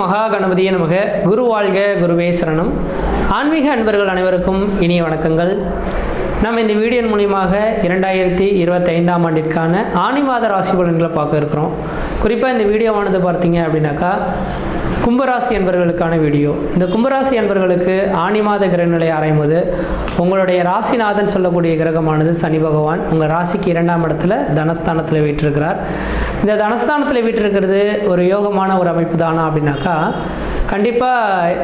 மகா கணபதியே நமக. குரு வாழ்க குருவே சரணம். ஆன்மீக அன்பர்கள் அனைவருக்கும் இனிய வணக்கங்கள். நம்ம இந்த வீடியோ மூலியமாக இரண்டாயிரத்தி இருபத்தைந்தாம் ஆண்டிற்கான ஆணி மாத ராசி பலன்களை பார்க்க இருக்கிறோம். குறிப்பாக இந்த வீடியோவானது பார்த்தீங்க அப்படின்னாக்கா கும்பராசி என்பவர்களுக்கான வீடியோ. இந்த கும்பராசி என்பவர்களுக்கு ஆணி மாத கிரகநிலை ஆராயும்போது உங்களுடைய ராசிநாதன் சொல்லக்கூடிய கிரகமானது சனி பகவான். உங்கள் ராசிக்கு இரண்டாம் இடத்துல தனஸ்தானத்தில் வீட்டிருக்கிறார் இந்த தனஸ்தானத்தில் வீட்டிருக்கிறது ஒரு யோகமான ஒரு அமைப்பு தானா அப்படின்னாக்கா கண்டிப்பாக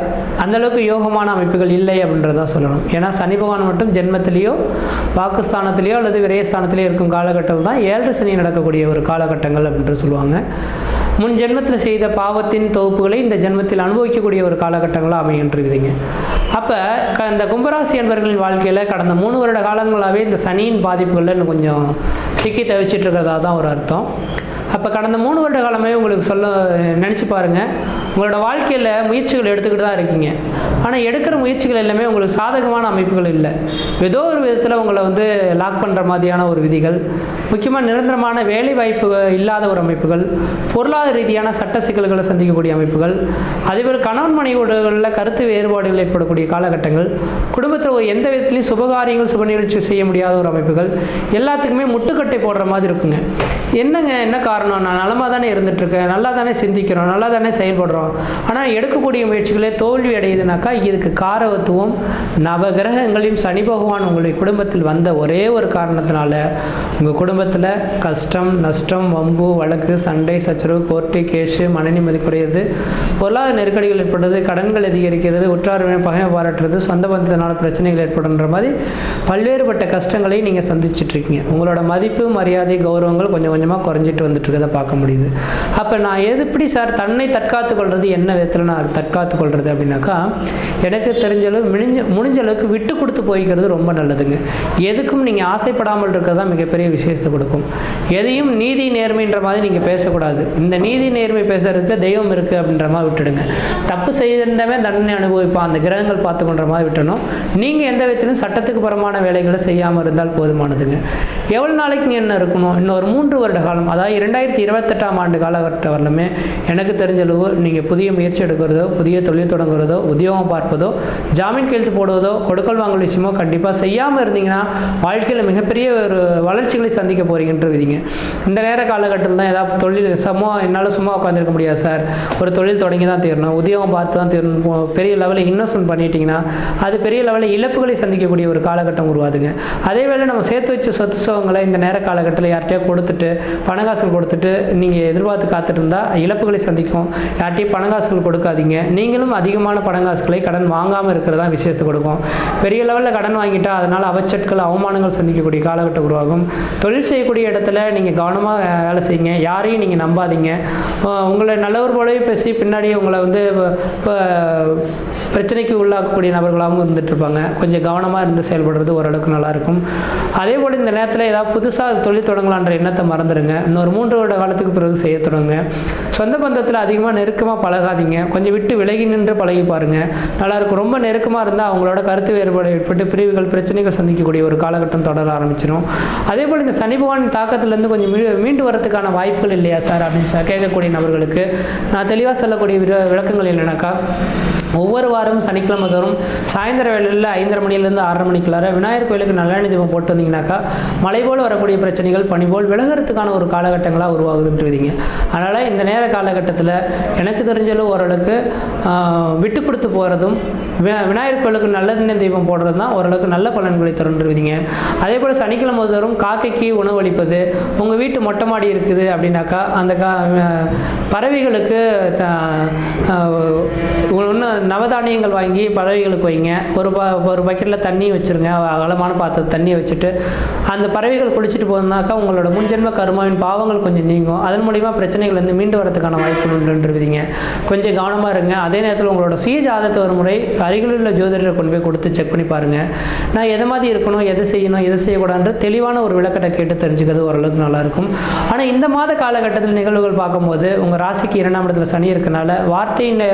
அந்தளவுக்கு யோகமான அமைப்புகள் இல்லை அப்படின்றத சொல்லணும். ஏன்னா சனி பகவான் மட்டும் ஜென்மத்திலேயோ வாக்குஸ்தானத்திலேயோ அல்லது விரயஸ்தானத்திலேயோ இருக்கும் காலகட்டத்தில் தான் ஏழு சனி நடக்கக்கூடிய ஒரு காலகட்டங்கள் அப்படின்ட்டு சொல்லுவாங்க. முன் ஜென்மத்தில் செய்த பாவத்தின் தொகுப்புகளை இந்த ஜென்மத்தில் அனுபவிக்கக்கூடிய ஒரு காலகட்டங்களாக அமைகின்றிருக்குதுங்க. அப்போ க இந்த கும்பராசி என்பவர்களின் வாழ்க்கையில் கடந்த மூணு வருட காலங்களாகவே இந்த சனியின் பாதிப்புகளில் இன்னும் கொஞ்சம் சிக்கி தவிச்சிட்டு இருக்கிறதா தான் ஒரு அர்த்தம். அப்போ கடந்த மூணு வருட காலமே உங்களுக்கு சொல்ல நினச்சி பாருங்கள் உங்களோட வாழ்க்கையில் முயற்சிகள் எடுத்துக்கிட்டு தான் இருக்கீங்க. ஆனால் எடுக்கிற முயற்சிகள் எல்லாமே உங்களுக்கு சாதகமான அமைப்புகள் இல்லை. ஏதோ ஒரு விதத்தில் உங்களை வந்து லாக் பண்ணுற மாதிரியான ஒரு விதிகள் முக்கியமாக நிரந்தரமான வேலை வாய்ப்பு இல்லாத ஒரு அமைப்புகள் பொருளாதார ரீதியான சட்ட சிக்கல்களை சந்திக்கக்கூடிய அமைப்புகள் அதேபோல் கணவன் மனைவிகளில் கருத்து வேறுபாடுகள் ஏற்படக்கூடிய காலகட்டங்கள் குடும்பத்தில் ஒரு எந்த விதத்திலையும் சுபகாரியங்கள் சுப நிகழ்ச்சி செய்ய முடியாத ஒரு அமைப்புகள் எல்லாத்துக்குமே முட்டுக்கட்டை போடுற மாதிரி இருக்குங்க. என்னங்க என்ன காரணம்? நான் நலமாக தானே இருந்துகிட்ருக்கேன் நல்லா தானே சிந்திக்கிறோம் நல்லா தானே செயல்படுறோம். ஆனால் எடுக்கக்கூடிய முயற்சிகளே தோல்வி அடையுதுனாக்கா இதுக்கு காரவத்துவம் நவகிரகங்களின் சனி பகவான் உங்களுடைய குடும்பத்தில் வந்த ஒரே ஒரு காரணத்தினால. உங்கள் குடும்பத்தில் கஷ்டம் நஷ்டம் வம்பு வழக்கு சண்டை சச்சரவு கோர்ட்டு கேஷு மன நிம்மதி குறையிறது பொருளாதார நெருக்கடிகள் ஏற்படுறது கடன்கள் அதிகரிக்கிறது உற்றாருமே பகைமை பாராட்டுறது சொந்த பந்தத்தினால பிரச்சனைகள் ஏற்படுன்ற மாதிரி பல்வேறுபட்ட கஷ்டங்களை நீங்கள் சந்திச்சிட்டு இருக்கீங்க உங்களோட மதிப்பு மரியாதை கௌரவங்கள் கொஞ்சம் கொஞ்சமாக குறைஞ்சிட்டு வந்துட்டு போயிட்டுருக்கதை பார்க்க முடியுது. அப்போ நான் எது எப்படி சார் தன்னை தற்காத்து கொள்வது என்ன விதத்தில் நான் தற்காத்து கொள்வது அப்படின்னாக்கா எனக்கு தெரிஞ்ச அளவு முடிஞ்ச முடிஞ்ச அளவுக்கு விட்டு கொடுத்து போய்க்கிறது ரொம்ப நல்லதுங்க. எதுக்கும் நீங்கள் ஆசைப்படாமல் இருக்கிறது தான் மிகப்பெரிய விசேஷத்தை கொடுக்கும். எதையும் நீதி நேர்மைன்ற மாதிரி நீங்கள் பேசக்கூடாது. இந்த நீதி நேர்மை பேசுறதுக்கு தெய்வம் இருக்குது அப்படின்ற மாதிரி விட்டுடுங்க. தப்பு செய்திருந்தவன் தண்டனை அனுபவிப்பான். அந்த கிரகங்கள் பார்த்துக்கொன்ற மாதிரி விட்டணும் நீங்கள் எந்த விதத்திலும் சட்டத்துக்கு புறமான வேலைகளை செய்யாமல் இருந்தால் போதுமானதுங்க. எவ்வளோ நாளைக்கு என்ன இருக்கணும்? இன்னொரு மூன்று வருட காலம். அதாவது இரண்டு ரெண்டாயிரத்தி இருபத்தெட்டாம் ஆண்டு காலகட்டம் வரலுமே எனக்கு தெரிஞ்ச அளவு நீங்கள் புதிய முயற்சி எடுக்கிறதோ புதிய தொழில் தொடங்குறதோ உத்தியோகம் பார்ப்பதோ ஜாமீன் கையெழுத்து போடுவதோ கொடுக்கல் வாங்கல் விஷயமோ கண்டிப்பாக செய்யாமல் இருந்தீங்கன்னா வாழ்க்கையில் மிகப்பெரிய ஒரு வளர்ச்சிகளை சந்திக்க போகிறீங்கன்ற விதிங்க. இந்த நேர காலகட்டத்தில் தான் ஏதாவது தொழில் சும்மா என்னால் சும்மா உட்காந்துருக்க முடியாது சார். ஒரு தொழில் தொடங்கி தான் தீரணும் உத்தியோகம் பார்த்து தான் தீரணும். பெரிய லெவலில் இன்வெஸ்ட்மெண்ட் பண்ணிட்டீங்கன்னா அது பெரிய லெவலில் இழப்புகளை சந்திக்கக்கூடிய ஒரு காலகட்டம் உருவாதுங்க அதே வேளை நம்ம சேர்த்து வச்ச சொத்து சோகங்களை இந்த நேர காலகட்டத்தில் யார்கிட்டயோ கொடுத்துட்டு பணங்காசுகள் கொடுத்துட்டு நீங்கள் எதிர்பார்த்து காத்துட்டு இழப்புகளை சந்திக்கும். யார்ட்டையும் பணங்காசுகள் கொடுக்காதீங்க. நீங்களும் அதிகமான பணங்காசுகளை கடன் வாங்காமல் இருக்கிறதா விசேஷத்தை கொடுக்கும். பெரிய லெவலில் கடன் வாங்கிட்டா அதனால் அவச்சட்கள் அவமானங்கள் சந்திக்கக்கூடிய காலகட்டம் உருவாகும். தொழில் செய்யக்கூடிய இடத்துல நீங்கள் கவனமாக வேலை செய்யுங்க. யாரையும் நீங்கள் நம்பாதீங்க. உங்களை நல்லவர் போலவே பேசி பின்னாடியே உங்களை வந்து பிரச்சனைக்கு உள்ளாக்கக்கூடிய நபர்களாகவும் இருந்துட்டு இருப்பாங்க கொஞ்சம் கவனமாக இருந்து செயல்படுறது ஓரளவுக்கு நல்லாயிருக்கும் அதே போல் இந்த நேரத்தில் ஏதாவது புதுசாக தொழில் தொடங்கலான்ற எண்ணத்தை மறந்துடுங்க இன்னொரு மூன்று வருட காலத்துக்கு பிறகு செய்ய தொடங்குங்க சொந்த பந்தத்தில் அதிகமாக நெருக்கமாக பழகாதீங்க. கொஞ்சம் விட்டு விலகி நின்று பழகி பாருங்க. நல்லாயிருக்கும் ரொம்ப நெருக்கமாக இருந்தால் அவங்களோட கருத்து வேறுபாடு ஏற்பட்டு பிரிவுகள் பிரச்சனைகள் சந்திக்கக்கூடிய ஒரு காலகட்டம் தொடர ஆரம்பிச்சிடும் அதே போல் இந்த சனி பகவான் தாக்கத்திலேருந்து கொஞ்சம் மீ- மீண்டு வரதுக்கான வாய்ப்புகள் இல்லையா சார்? அப்படின்னு சார் கேட்கக்கூடிய நபர்களுக்கு நான் தெளிவாக சொல்லக்கூடிய விளக்கங்கள் என்னென்னாக்கா ஒவ்வொரு வாரமும் சனிக்கிழமை தோறும் சாயந்தர வேளையில் ஐந்தரை மணிலேருந்து ஆறரை மணிக்குள்ளார விநாயகர் கோயிலுக்கு நல்லெண்ணெய் தீபம் போட்டு வந்தீங்கன்னாக்கா மலை போல் வரக்கூடிய பிரச்சனைகள் பனி போல் விலகிறதுக்கான ஒரு காலகட்டங்களாக உருவாகுதுன்றீங்க அதனால் இந்த நேர காலகட்டத்தில் எனக்கு தெரிஞ்ச அளவு ஓரளவுக்கு விட்டு கொடுத்து போகிறதும் விநாயகர் கோயிலுக்கு நல்லெண்ணெய் தீபம் போடுறது தான் ஓரளவுக்கு நல்ல பலன்களை தருன்றீங்க அதே போல் சனிக்கிழமை தோறும் காக்கைக்கு உணவளிப்பது உங்கள் வீட்டு மொட்டை மாடி இருக்குது அப்படின்னாக்கா அந்த கா பறவைகளுக்கு த- ஒன்று நவதானியங்கள் வாங்கி பறவைகளுக்கு வைங்க. ஒரு ப ஒரு பக்கெட்டில் தண்ணி வச்சுருங்க. அகலமான பாத்திரத்தை தண்ணியை வச்சுட்டு அந்த பறவைகள் குளிச்சுட்டு போனாக்கா உங்களோட முன்ஜென்ம கருமாவின் பாவங்கள் கொஞ்சம் நீங்கும். அதன் மூலிமா பிரச்சனைகள் வந்து மீண்டு வரதுக்கான வாய்ப்பு உண்டுன்றீங்க கொஞ்சம் கவனமாக இருங்க. அதே நேரத்தில் உங்களோட சுய ஜாதத்தை ஒரு முறை அருகில் உள்ள ஜோதிடரை கொண்டு போய் கொடுத்து செக் பண்ணி பாருங்கள் நான் எதை மாதிரி இருக்கணும் எதை செய்யணும் எதை செய்யக்கூடாதுன்ற தெளிவான ஒரு விளக்கத்தை கேட்டு தெரிஞ்சுக்கிறது ஓரளவுக்கு நல்லாயிருக்கும் ஆனால் இந்த மாத காலகட்டத்தில் நிகழ்வுகள் பார்க்கும்போது உங்கள் ராசிக்கு இரண்டாம் இடத்துல சனி இருக்கனால வார்த்தையின்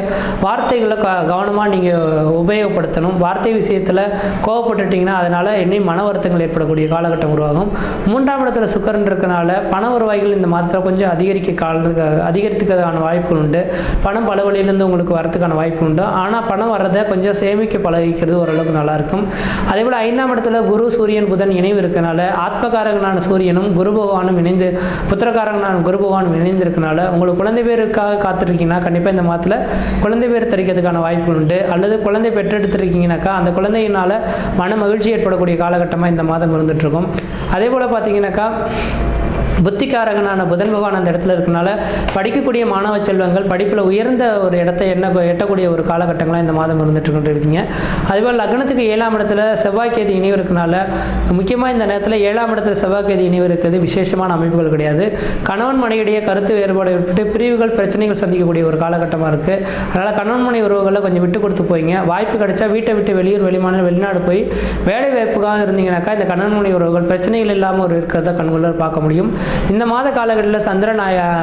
வார்த்தைகளை கவனமாக நீங்கள் உபயோகப்படுத்தணும். வார்த்தை விஷயத்தில் கோவப்பட்டுட்டிங்கன்னா அதனால் இன்னும் மன வருத்தங்கள் ஏற்படக்கூடிய காலகட்டம் உருவாகும். மூன்றாம் இடத்துல சுக்கரன் இருக்கனால பண வருவாய்கள் இந்த மாதத்தில் கொஞ்சம் அதிகரிக்க கால அதிகரித்துக்கிறதுக்கான வாய்ப்புகள் உண்டு. பணம் பல வழியிலேருந்து உங்களுக்கு வரதுக்கான வாய்ப்பு உண்டு. ஆனால் பணம் வர்றதை கொஞ்சம் சேமிக்க பழகிக்கிறது ஓரளவுக்கு நல்லாயிருக்கும் அதே போல் ஐந்தாம் இடத்துல குரு சூரியன் புதன் இணைவு இருக்கனால ஆத்மகாரகனான சூரியனும் குரு பகவானும் இணைந்து புத்திரகாரகனான குரு பகவானும் இணைந்திருக்கனால உங்களுக்கு குழந்தை பேருக்காக காத்திருக்கீங்கன்னா கண்டிப்பாக இந்த மாதத்தில் குழந்தை பேர் தரிக்கிறதுக்கான வாய்ப்புகள் உண்டு அல்லது குழந்தை பெற்றெடுத்திருக்கீங்கனாக்கா அந்த குழந்தையினால் மன மகிழ்ச்சி ஏற்படக்கூடிய காலகட்டமாக இந்த மாதம் இருந்துகிட்ருக்கும் அதே போல் பார்த்தீங்கன்னாக்கா புத்திக்காரகனான புதன் பகவான் அந்த இடத்துல இருக்கனால படிக்கக்கூடிய மாணவ செல்வங்கள் படிப்பில் உயர்ந்த ஒரு இடத்தை என்ன எட்டக்கூடிய ஒரு காலகட்டங்களாக இந்த மாதம் இருந்துட்டு கொண்டு இருக்கீங்க அதுபோல் லக்னத்துக்கு ஏழாம் இடத்துல செவ்வாய் இணைவு இருக்கனால முக்கியமாக இந்த நேரத்தில் ஏழாம் இடத்துல செவ்வாய் இணைவு இருக்கிறது விசேஷமான அமைப்புகள் கிடையாது. கணவன் மனைவிடையே கருத்து வேறுபாடு விட்டு பிரிவுகள் பிரச்சனைகள் சந்திக்கக்கூடிய ஒரு காலகட்டமாக இருக்குது அதனால் கணவன் மனை உறவுகளில் கொஞ்சம் விட்டு கொடுத்து போய்ங்க. வாய்ப்பு கிடைச்சா வீட்டை விட்டு வெளியூர் வெளிமாநில வெளிநாடு போய் வேலை வாய்ப்புக்காக இருந்தீங்கன்னாக்கா இந்த கணவன் மனை உறவுகள் பிரச்சனைகள் இல்லாமல் ஒரு இருக்கிறத கண்கொள்ள பார்க்க முடியும். இந்த மாத காலங்களில் சந்திரன்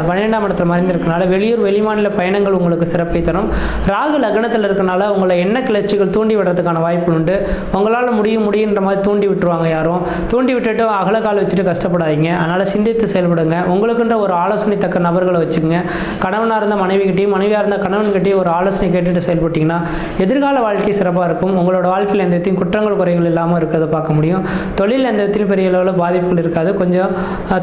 பன்னிரெண்டாம் இடத்துல மறைந்திருக்கனால வெளியூர் வெளிமாநில பயணங்கள் உங்களுக்கு சிறப்பை தரும். ராகு லக்னத்தில் இருக்கனால உங்களை என்ன கிளர்ச்சிகள் தூண்டி விடுறதுக்கான வாய்ப்பு உண்டு. உங்களால் முடியும் முடியுன்ற மாதிரி தூண்டி விட்டுருவாங்க யாரும். தூண்டி விட்டுட்டு அகல கால வச்சுட்டு கஷ்டப்படாதீங்க. அதனால் சிந்தித்து செயல்படுங்க. உங்களுக்குன்ற ஒரு ஆலோசனை தக்க நபர்களை வச்சுக்கோங்க. கணவனாக இருந்த மனைவிகிட்டையும் மனைவியாக இருந்த கணவன்கிட்டையும் ஒரு ஆலோசனை கேட்டுட்டு செயல்பட்டீங்கன்னா எதிர்கால வாழ்க்கை சிறப்பாக இருக்கும். உங்களோட வாழ்க்கையில் எந்த விதத்தையும் குற்றங்கள் குறைகள் இல்லாமல் இருக்கிறத பார்க்க முடியும். தொழில் எந்த விதத்திலும் பெரிய அளவில் பாதிப்புகள் இருக்காது. கொஞ்சம்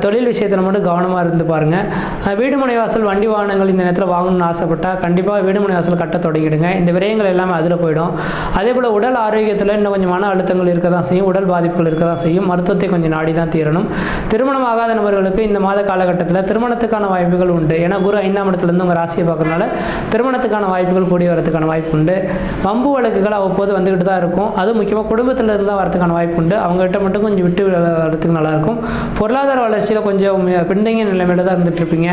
தொழில் தொழில் விஷயத்தில் மட்டும் கவனமாக இருந்து பாருங்கள் வீடுமனை வாசல் வண்டி வாகனங்கள் இந்த நேரத்தில் வாங்கணும்னு ஆசைப்பட்டால் கண்டிப்பாக வீடுமனை வாசல் கட்ட தொடங்கிடுங்க. இந்த விரயங்கள் எல்லாமே அதில் போயிடும். அதே போல் உடல் ஆரோக்கியத்தில் இன்னும் கொஞ்சம் மன அழுத்தங்கள் இருக்க தான் செய்யும். உடல் பாதிப்புகள் இருக்க தான் செய்யும். மருத்துவத்தை கொஞ்சம் நாடி தான் தீரணும். திருமணம் ஆகாத நபர்களுக்கு இந்த மாத காலகட்டத்தில் திருமணத்துக்கான வாய்ப்புகள் உண்டு. ஏன்னா குரு ஐந்தாம் இடத்துலேருந்து உங்கள் ராசியை பார்க்கறதுனால திருமணத்துக்கான வாய்ப்புகள் கூடி வரதுக்கான வாய்ப்பு உண்டு. வம்பு வழக்குகள் அவ்வப்போது வந்துக்கிட்டு தான் இருக்கும். அது முக்கியமாக குடும்பத்தில் தான் வரதுக்கான வாய்ப்பு உண்டு. அவங்ககிட்ட மட்டும் கொஞ்சம் விட்டு வரதுக்கு நல்லாயிருக்கும் பொருளாதார வளர்ச்சியில் கொஞ்சம் கொஞ்சம் பின்தங்கிய நிலைமையில தான் இருந்துட்டு இருப்பீங்க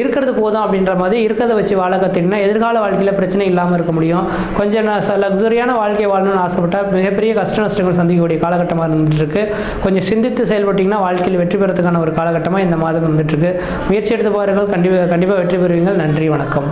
இருக்கிறது போதும் அப்படின்ற மாதிரி இருக்கிறத வச்சு வாழ கற்றுக்கிட்டீங்கன்னா எதிர்கால வாழ்க்கையில் பிரச்சனை இல்லாமல் இருக்க முடியும். கொஞ்சம் லக்ஸரியான வாழ்க்கை வாழணும்னு ஆசைப்பட்டால் மிகப்பெரிய கஷ்ட நஷ்டங்கள் சந்திக்கக்கூடிய காலகட்டமாக இருந்துட்டு இருக்கு கொஞ்சம் சிந்தித்து செயல்பட்டிங்கன்னா வாழ்க்கையில் வெற்றி பெறதுக்கான ஒரு காலகட்டமாக இந்த மாதம் இருந்துட்டுருக்கு. முயற்சி எடுத்து பாருங்கள். கண்டிப்பாக கண்டிப்பாக வெற்றி பெறுவீங்கள். நன்றி வணக்கம்.